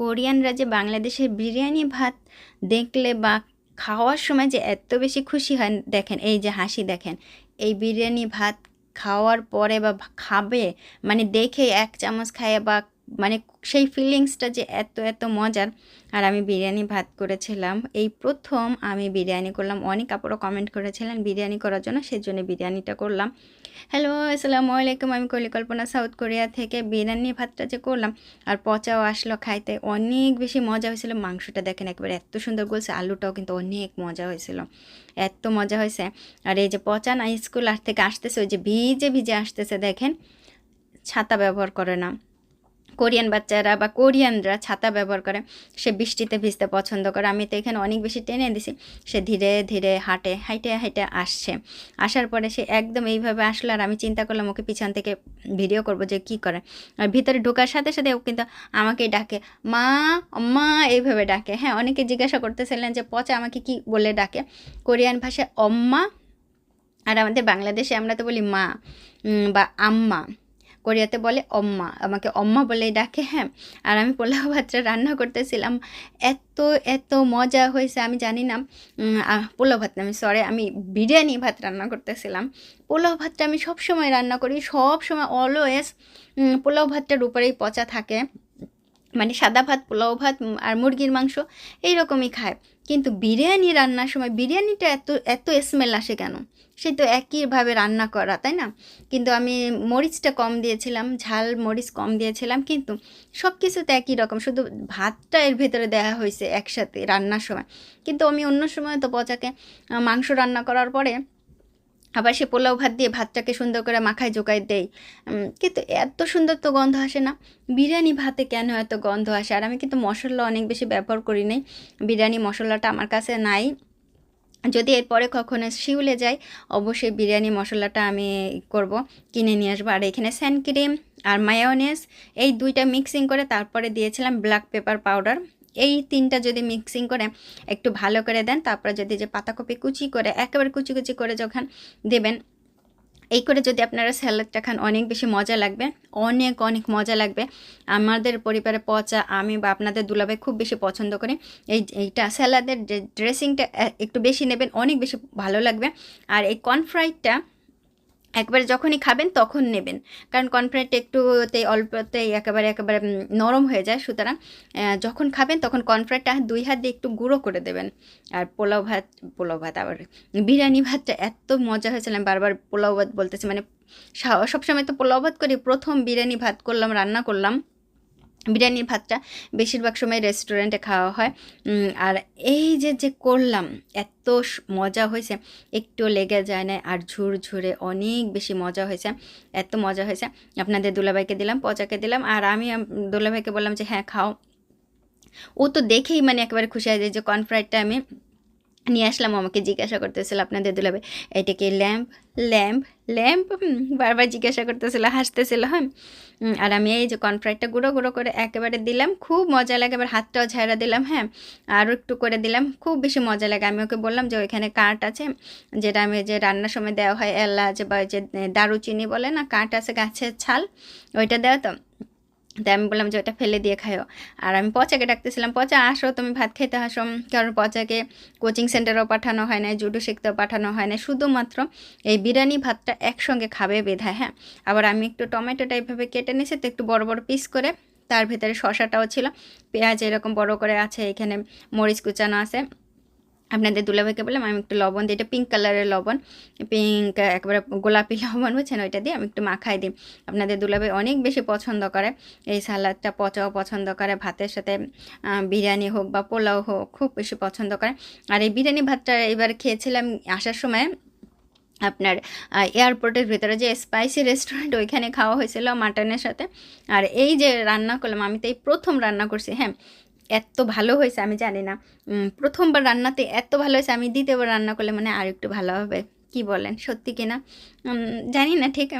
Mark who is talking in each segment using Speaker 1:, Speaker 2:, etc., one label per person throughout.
Speaker 1: কোরিয়ানরা যে বাংলাদেশের বিরিয়ানি ভাত দেখলে বা খাওয়ার সময় যে এত বেশি খুশি হয় দেখেন, এই যে হাসি দেখেন, এই বিরিয়ানি ভাত খাওয়ার পরে বা খাবে মানে দেখে এক চামচ খায় বা মানে সেই ফিলিংসটা যে এত এত মজার। আর আমি বিরিয়ানি ভাত করেছিলাম। এই প্রথম আমি বিরিয়ানি করলাম। অনেক আপুরও কমেন্ট করেছিলেন বিরিয়ানি করার জন্য সেই জন্য বিরিয়ানিটা করলাম। হ্যালো আসসালামু আলাইকুম। আমি কলিকল্পনা, সাউথ কোরিয়া থেকে বিরিয়ানি ভাতটা যে করলাম, আর পচাও আসলো খাইতে। অনেক বেশি মজা হয়েছিল। মাংসটা দেখেন একবারে এত সুন্দর গলছে, আলুটাও কিন্তু অনেক মজা হয়েছিল। এত মজা হয়েছে। আর এই যে পচা না, স্কুল আর থেকে আসতেছে, ওই যে ভিজে ভিজে আসতেছে, দেখেন। ছাতা ব্যবহার করে না। কোরিয়ান বাচ্চারা বা কোরিয়ানরা ছাতা ব্যবহার করে, সে বৃষ্টিতে ভিজতে পছন্দ করে। আমি তো এখানে অনেক বেশি টেনে দিছি সে ধীরে ধীরে হাঁটে হাইটে হাইটে আসছে। আসার পরে সে একদম এইভাবে আসলো আর আমি চিন্তা করলাম ওকে পিছন থেকে ভিডিও করব যে কি করে। আর ভিতরে ঢোকার সাথে সাথে ও কিন্তু আমাকে ডাকে, মা অম্মা এইভাবে ডাকে। হ্যাঁ অনেকে জিজ্ঞাসা করতেছিলেন যে, পচা আমাকে কি বলে ডাকে? কোরিয়ান ভাষায়, অম্মা, আর আমাদের বাংলাদেশে আমরা তো বলি, মা বা আম্মা কোরিয়াতে বলে অম্মা। আমাকে অম্মা বলেই ডাকে হ্যাঁ। আর আমি পোলাও ভাতটা রান্না করতেছিলাম। এত এত মজা হয়েছে, আমি জানি না। পোলাও ভাত আমি সরি আমি বিরিয়ানি ভাত রান্না করতেছিলাম। পোলাও ভাতটা আমি সব সময় রান্না করি সব সময় অলওয়েজ পোলাও ভাতটার উপরেই পচা থাকে। মানে সাদা ভাত, পোলাও ভাত আর মুরগির মাংস এইরকমই খায়। কিন্তু বিরিয়ানি রান্নার সময় বিরিয়ানিটা এত এত স্মেল আসে কেন? সে তো একইভাবে রান্না করা, তাই না? কিন্তু আমি মরিচটা কম দিয়েছিলাম, ঝাল মরিচ কম দিয়েছিলাম, কিন্তু সব কিছুতে একই রকম। শুধু ভাতটা এর ভেতরে দেওয়া হয়েছে একসাথে রান্নার সময়। কিন্তু আমি অন্য সময় তো পচাকে মাংস রান্না করার পরে আবার সে পোলাও ভাত দিয়ে ভাতটাকে সুন্দর করে মাখায় জোকায় দেয়। কিন্তু এত সুন্দর তো গন্ধ আসে না। বিরিয়ানি ভাতে কেন এত গন্ধ আসে? আর আমি কিন্তু মশলা অনেক বেশি ব্যবহার করি নাই। বিরিয়ানি মশলাটা আমার কাছে নাই। যদি এরপরে কখনো শিউলে যাই অবশ্যই বিরিয়ানি মশলাটা আমি করব, কিনে নিয়ে আসব। আর এখানে স্যান্ড ক্রিম আর মায়োনেজ এই দুইটা মিক্সিং করে তারপরে দিয়েছিলাম ব্ল্যাক পেপার পাউডার এই তিনটা যদি মিক্সিং করে একটু ভালো করে দেন, তারপরে যদি যে পাতাকপি কুচি করে, একেবারে কুচি কুচি করে যখন দেবেন, এই করে যদি আপনারা স্যালাডটা খান, অনেক বেশি মজা লাগবে, অনেক অনেক মজা লাগবে। আমাদের পরিবারে পচা, আমি বা আপনাদের দুলাভাই খুব বেশি পছন্দ করি। এই, এইটা স্যালাডের যে ড্রেসিংটা একটু বেশি নেবেন, অনেক বেশি ভালো লাগবে। আর এই কর্নফ্রাইডটা একবারে যখনই খাবেন তখন নেবেন। কারণ কর্নফ্রাইডটা একটুতে অল্পতেই একেবারে একেবারে নরম হয়ে যায়। সুতরাং যখন খাবেন তখন কর্নফ্রাইডটা দুই হাত দিয়ে একটু গুঁড়ো করে দেবেন। আর পোলাও ভাত পোলাও ভাত আবার বিরিয়ানি ভাতটা এত মজা হয়েছিল। আমি বারবার পোলাও ভাত বলতেছি। মানে সবসময় তো পোলাও ভাত করি। প্রথম বিরিয়ানি ভাত করলাম, রান্না করলাম। বিরিয়ানির ভাতটা বেশিরভাগ সময় রেস্টুরেন্টে খাওয়া হয়। আর এই যে যে করলাম, এত মজা হয়েছে। একটু লেগে যায় না আর ঝুর ঝুরে অনেক বেশি মজা হয়েছে, এত মজা হয়েছে। আপনাদের দুলাভাইকে দিলাম, পচাকে দিলাম, আর আমি, আম- দুলাভাইকে বললাম যে হ্যাঁ খাও। ও তো দেখেই মানে একেবারে খুশি হয়ে যায় যে কর্নফ্রাইডটা আমি নিয়ে আসলাম আমাকে জিজ্ঞাসা করতেছিল আপনাদের দুলাভাই, এটা কি ল্যাম্প? Lamp lamp? বারবার জিজ্ঞাসা করতেছিল, হাসতেছিল হ্যাঁ। আর আমি এই যে কর্নফ্রাইডটা গুঁড়ো গুঁড়ো করে একেবারে দিলাম, খুব মজা লাগে, এবার হাতটাও ঝাড়া দিলাম হ্যাঁ। আরও একটু করে দিলাম, খুব বেশি মজা লাগে। আমি ওকে বললাম যে, ওইখানে কাঠ আছে, যেটা আমি যে রান্নার সময় দেওয়া হয়, এলাচ বা যে দারুচিনি বলে না কাঠ আছে, গাছের ছাল, ওইটা দেওয়া তো? তাই আমি বললাম যে ওটা ফেলে দিয়ে খাইও। আর আমি পচাকে ডাকতেছিলাম, পচা, আসো, তুমি ভাত খেতে আসো। কারণ পচাকে কোচিং সেন্টারেও পাঠানো হয় না জুডো শিখতেও পাঠানো হয় না শুধুমাত্র এই বিরিয়ানি ভাতটা একসঙ্গে খাবে বেধায় হ্যাঁ? আবার আমি একটু টমেটোটা এইভাবে কেটে নিয়েছি, তো একটু বড় বড় পিস করে তার ভেতরে শশাটাও ছিল। পেঁয়াজ এরকম বড় করে আছে, এখানে মরিচ কুচানো আছে। আপনাদের দুলাভাইকে বললাম, আমি একটু লবণ দিই। এটা পিঙ্ক কালারের লবণ। পিঙ্ক একবারে গোলাপি লবণ, বুঝছেন? ওইটা দিয়ে আমি একটু মাখাই দিই। আপনাদের দুলাভাই অনেক বেশি পছন্দ করে। এই সালাদটা পচাও পছন্দ করে। ভাতের সাথে বিরিয়ানি হোক বা পোলাও হোক, খুব বেশি পছন্দ করে। আর এই বিরিয়ানি ভাতটা এবার খেয়েছিলাম আসার সময় আপনার এয়ারপোর্টের ভিতরে যে স্পাইসি রেস্টুরেন্ট ওইখানে খাওয়া হয়েছিল মাটনের সাথে। আর এই যে রান্না করলাম, আমি তো এই প্রথম রান্না করছি হ্যাঁ? এত ভালো হয়েছে, আমি জানি না। প্রথমবার রান্নাতে এত ভালো হয়েছে, আমি দ্বিতীয়বার রান্না করলে মানে আর একটু ভালো হবে। কি বলেন, সত্যি কিনা জানি না, ঠিক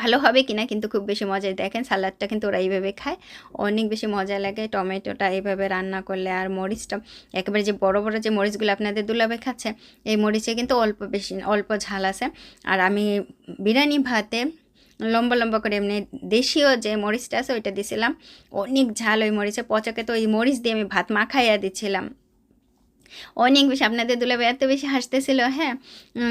Speaker 1: ভালো হবে কিনা কিন্তু খুব বেশি মজাই। দেখেন, সালাদটা কিন্তু ওরা এইভাবে খায়। অনেক বেশি মজা লাগে টমেটোটা এইভাবে রান্না করলে আর মরিচটা। একেবারে যে বড় বড় যে মরিচগুলো আপনাদের দুলাবে খাচ্ছে, এই মরিচে কিন্তু অল্প বেশি, অল্প ঝাল আছে। আর আমি বিরিয়ানি ভাতে লম্বা লম্বা করে এমনি দেশীয় যে মরিচটা আছে, ওইটা দিছিলাম। অনেক ঝাল ওই মরিচে পচাকে তো ওই মরিচ দিয়ে আমি ভাত মাখাইয়া দিচ্ছিলাম অনেক বেশি, আপনাদের দুলাভাই এত বেশি হাসতেছিল হ্যাঁ?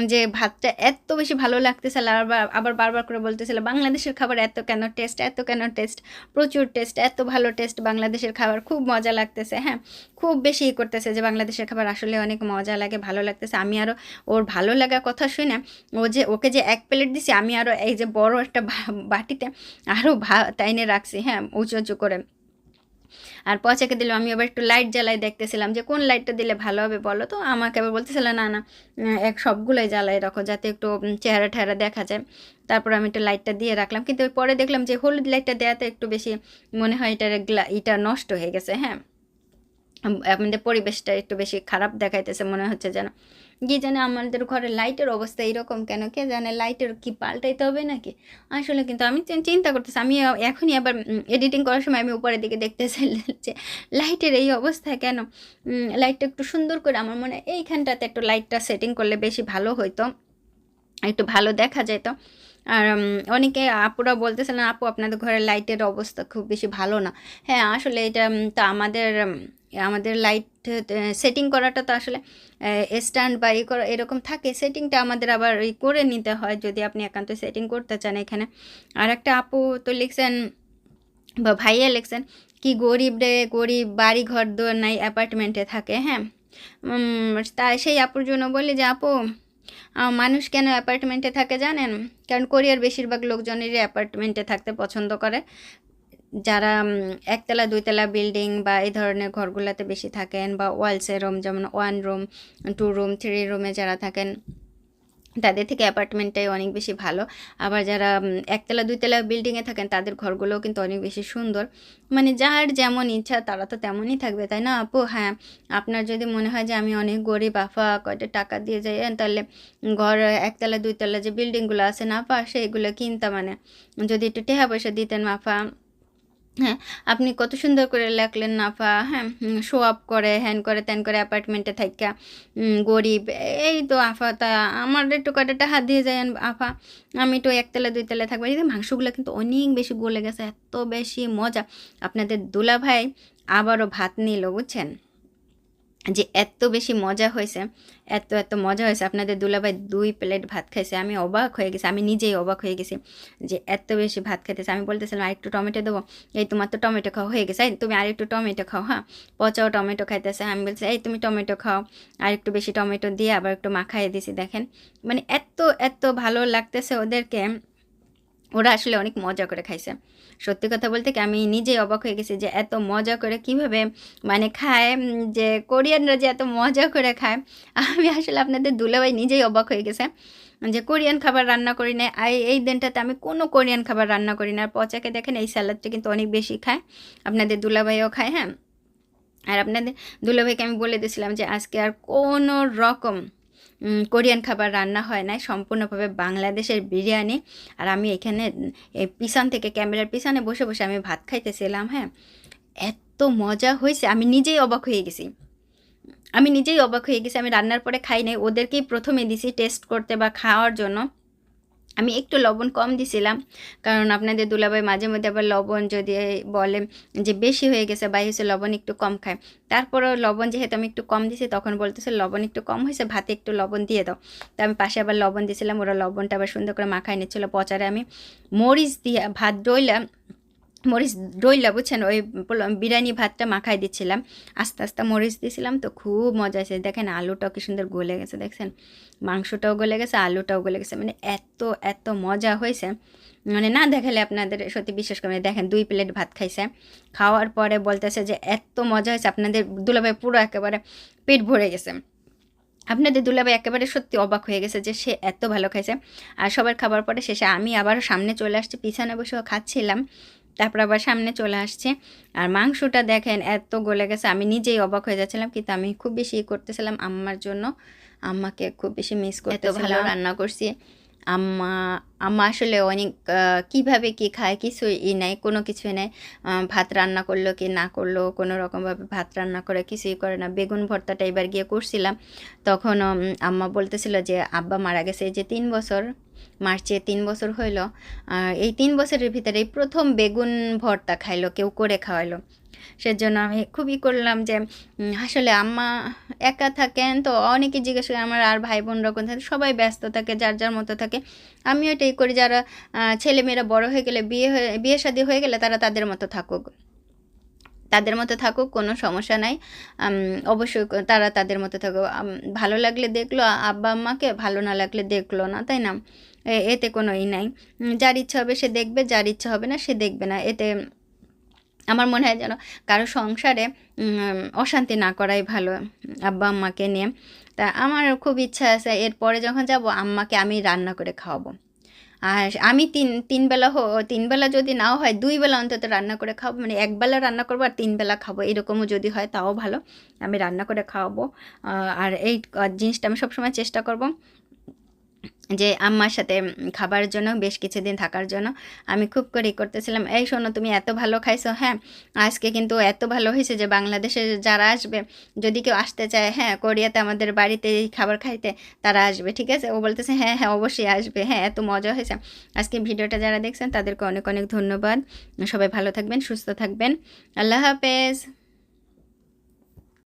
Speaker 1: যে ভাতটা এত বেশি ভালো লাগতেছিল, আর আবার- বারবার করে বলতেছিল, বাংলাদেশের খাবার এত কেন টেস্ট, এত কেন টেস্ট? প্রচুর টেস্ট, এত ভালো টেস্ট বাংলাদেশের খাবার, খুব মজা লাগতেছে। হ্যাঁ খুব বেশি করতেছে যে বাংলাদেশের খাবার আসলে অনেক মজা লাগে, ভালো লাগতেছে। আমি আরও ওর ভালো লাগা কথা শুনে, ও যে, ওকে যে এক প্লেট দিছি, আমি আরও এই যে বড় একটা বাটিতে আরও ভাত এনে রাখছি হ্যাঁ উঁচু উঁচু করে। আর পচাকে দিলাম, আমি আবার একটু লাইট জ্বালাই দেখতেছিলাম যে কোন লাইটটা দিলে ভালো হবে বলো তো? আমাকে আবার বলতেছিল, না না এক সবগুলোই জ্বালাই রাখো যাতে একটু চেহারা ঠেহারা দেখা যায়। তারপর আমি একটু লাইটটা দিয়ে রাখলাম, কিন্তু পরে দেখলাম যে হলুদ লাইটটা দেওয়াতে একটু বেশি মনে হয় এটার এটা নষ্ট হয়ে গেছে হ্যাঁ? আম- আমাদের পরিবেশটা একটু বেশি খারাপ দেখাইতেছে, মনে হচ্ছে যেন। কি জানে আমাদের ঘরে লাইটের অবস্থা এরকম কেন? কে জানে লাইটের কি পাল্টাইতে হবে নাকি? আসলে কিন্তু আমি চিন্তা করতেছি, আমি এখনই আবার এডিটিং করার সময় আমি উপরের দিকে দেখতেছি যে লাইটের এই অবস্থা কেন? লাইটটা একটু সুন্দর করে আমার মনে হয় এইখানটাতে একটু লাইটটা সেটিং করলে বেশি ভালো হইতো, একটু ভালো দেখা যেত। আর অনেকে আপুরা বলতেছিলেন, আপু, আপনাদের ঘরের লাইটের অবস্থা খুব বেশি ভালো না। হ্যাঁ আসলে এটা তো আমাদের আমাদের লাইট সেটিং করাটা তো আসলে স্ট্যান্ড বা ই করা, এরকম থাকে সেটিংটা আমাদের আবার ই করে নিতে হয় যদি আপনি একান্ত সেটিং করতে চান এখানে। আর একটা আপু তো লিখছেন, বা ভাইয়া লিখছেন, কি গরিব রে, গরিব বাড়ি ঘর দোর নাই অ্যাপার্টমেন্টে থাকে হ্যাঁ? তাই সেই আপুর জন্য বলি যে, আপু মানুষ কেন অ্যাপার্টমেন্টে থাকে জানেন? কারণ কোরিয়ার বেশিরভাগ লোকজনেরই অ্যাপার্টমেন্টে থাকতে পছন্দ করে। যারা একতলা, দুইতলা বিল্ডিং বা এই ধরনের ঘরগুলোতে বেশি থাকেন বা ওয়ালসে রুম, যেমন one room, two room, three রুমে যারা থাকেন, তাদের থেকে অ্যাপার্টমেন্টটাই অনেক বেশি ভালো। আবার যারা একতলা, দুইতলা বিল্ডিংয়ে থাকেন, তাদের ঘরগুলোও কিন্তু অনেক বেশি সুন্দর। মানে যার যেমন ইচ্ছা, তারা তো তেমনই থাকবে, তাই না আপু? হ্যাঁ আপনার যদি মনে হয় যে আমি অনেক গরিব, আফা, কয়টা টাকা দিয়ে যাই তাহলে ঘর, একতলা, দুইতলা যে বিল্ডিংগুলো আছে না পা সেইগুলো কিনতে মানে। যদি একটু টেহা পয়সা দিতেন মাফা হ্যাঁ আপনি কত সুন্দর করে লেখলেন, নাফা। হ্যাঁ শো আপ করে হ্যান করে, ত্যান করে অ্যাপার্টমেন্টে থাকা গরিব। এই তো, আফা, তা আমার একটু কাটাটা হাত দিয়ে যায়, আফা। আমি তো একতলা দুইতলা থাকব। এই মাংসগুলো কিন্তু অনেক বেশি গলে গেছে, এত বেশি মজা। আপনাদের দুলা ভাই আবারও ভাত নিল, বুঝছেন? যে এত বেশি মজা হয়েছে, এত এত মজা হয়েছে। আপনাদের দুলাভাই দুই প্লেট ভাত খাইছে। আমি অবাক হয়ে গেছি, আমি নিজেই অবাক হয়ে গেছি যে এত বেশি ভাত খাইতেছে। আমি বলতেছিলাম আরেকটু টমেটো দেবো? এই তোমার তো টমেটো খাওয়া হয়ে গেছে। এই তুমি আরেকটু টমেটো খাও হ্যাঁ? পচাও টমেটো খাইতেছে। আমি বলছি, এই তুমি টমেটো খাও, আর একটু বেশি টমেটো দিয়ে আবার একটু মাখাই দিছি, দেখেন। মানে এত এত ভালো লাগতেছে ওদেরকে। ওরা আসলে অনেক মজা করে খাইছে। সত্যি কথা বলতে কি আমি নিজেই অবাক হয়ে গেছি যে এত মজা করে কীভাবে মানে খায় যে কোরিয়ানরা যে এত মজা করে খায়। আমি আসলে আপনাদের দুলাভাই নিজেই অবাক হয়ে গেছে যে কোরিয়ান খাবার রান্না করি না এই দিনটাতে আমি কোনো কোরিয়ান খাবার রান্না করি না। আর পচাকে দেখেন এই স্যালাডটা কিন্তু অনেক বেশি খায়। আপনাদের দুলাভাইও খায় হ্যাঁ? আর আপনাদের দুলাভাইকে আমি বলে দিয়েছিলাম যে আজকে আর কোনো রকম কোরিয়ান খাবার রান্না হয় না সম্পূর্ণভাবে বাংলাদেশের বিরিয়ানি। আর আমি এখানে পিছন থেকে ক্যামেরার পিছনে বসে বসে আমি ভাত খাইতেছিলাম হ্যাঁ? এত মজা হয়েছে আমি নিজেই অবাক হয়ে গেছি। আমি নিজেই অবাক হয়ে গেছি, আমি রান্নার পরে খাই নাই, ওদেরকেই প্রথমে দিছি টেস্ট করতে বা খাওয়ার জন্য। আমি একটু লবণ কম দিছিলাম, কারণ আপনাদের দুলাভাই মাঝে মধ্যে আবার লবণ যদি বলে যে বেশি হয়ে গেছে বা হয়েছে লবণ একটু কম খায়। তারপরও লবণ যেহেতু আমি একটু কম দিছি, তখন বলতেছে লবণ একটু কম হয়েছে, ভাতে একটু লবণ দিয়ে দাও। তো আমি পাশে আবার লবণ দিছিলাম, ওরা লবণটা আবার সুন্দর করে মাখায় নিচ্ছিল। পচারে আমি মরিচ দিয়ে ভাত ডইলাম মরিচ ডইলা বুঝছেন? ওই বিরিয়ানি ভাতটা মাখাই দিচ্ছিলাম। আস্তে আস্তে মরিচ দিয়েছিলাম তো খুব মজা হয়েছে। দেখেন আলুটাও কি সুন্দর গলে গেছে, দেখছেন? মাংসটাও গলে গেছে, আলুটাও গলে গেছে। মানে এত এত মজা হয়েছে। মানে না দেখালে আপনাদের, সত্যি বিশ্বাস করে দেখেন, দুই প্লেট ভাত খাইছে। খাওয়ার পরে বলতেছে যে এত মজা হয়েছে, আপনাদের দুলাভাই পুরো একেবারে পেট ভরে গেছে। আপনাদের দুলাভাই একেবারে সত্যি অবাক হয়ে গেছে যে সে এত ভালো খাইছে। আর সবার খাবার পরে শেষে আমি আবার সামনে চলে আসছি, পিছনে বসেও খাচ্ছিলাম। তারপর আবার সামনে চলে আসছে। আর মাংসটা দেখেন এত গলে গেছে আমি নিজেই অবাক হয়ে যাচ্ছিলাম কিন্তু আমি খুব বেশি ই করতেছিলাম আম্মার জন্য। আম্মাকে খুব বেশি মিস করতে ভালো রান্না করছি। আম্মা আম্মা আসলে অনেক কীভাবে কি খায় কিছু ই নাই কোনো কিছুই নাই। আহ, ভাত রান্না করল কি না করল কোনো রকমভাবে ভাত রান্না করে কিছুই করে না। বেগুন ভর্তাটা এবার গিয়ে করছিলাম। তখন আম্মা বলতেছিল যে আব্বা মারা গেছে এই যে তিন বছর। মার্চে তিন বছর হইল এই তিন বছরের ভিতরে প্রথম বেগুন ভর্তা খাইলো, কেউ করে খাওয়াইলো। সেজন্য আমি খুবই করলাম যে আসলে আম্মা একা থাকেন, তো অনেকে জিজ্ঞেস করে, আমার আর ভাই বোনরা কোন থাকে? সবাই ব্যস্ত থাকে, যার যার মতো থাকে। আমিও এটাই করি, যারা ছেলেমেয়েরা বড় হয়ে গেলে, বিয়ে হয়ে, বিয়ে শাদী হয়ে গেলে তারা তাদের মতো থাকুক। তাদের মতো থাকুক, কোনো সমস্যা নাই। অবশ্যই তারা তাদের মতো থাকুক। ভালো লাগলে দেখল, আব্বা আম্মাকে ভালো না লাগলে দেখল না, তাই না? এতে কোনো ই নাই। যার ইচ্ছা হবে সে দেখবে, যার ইচ্ছা হবে না সে দেখবে না। এতে আমার মনে হয় যেন কারও সংসারে অশান্তি না করাই ভালো, আব্বা আম্মাকে নিয়ে। তা আমার খুব ইচ্ছা আছে, এরপরে যখন যাব, আম্মাকে আমি রান্না করে খাওয়াবো। আর আমি তিন তিনবেলা হো তিনবেলা যদি নাও হয়, দুই বেলা অন্তত রান্না করে খাব। মানে একবেলা রান্না করব আর তিনবেলা খাব। এরকমও যদি হয় তাও ভালো। আমি রান্না করে খাওয়াবো। আর এই জিনিসটা আমি সবসময় চেষ্টা করব। যে আম্মার সাথে খাবার জন্য, বেশ কিছুদিন থাকার জন্য আমি খুব করেই করতেছিলাম, এই শোনো, তুমি এত ভালো খাইছো হ্যাঁ আজকে কিন্তু এত ভালো হয়েছে যে বাংলাদেশে যারা আসবে, যদি কেউ আসতে চায় হ্যাঁ কোরিয়াতে আমাদের বাড়িতে এই খাবার খাইতে, তারা আসবে, ঠিক আছে? ও বলতেছে হ্যাঁ হ্যাঁ অবশ্যই আসবে হ্যাঁ এত মজা হয়েছে। আজকে ভিডিওটা যারা দেখছেন, তাদেরকে অনেক অনেক ধন্যবাদ। সবাই ভালো থাকবেন, সুস্থ থাকবেন। আল্লাহ হাফেজ।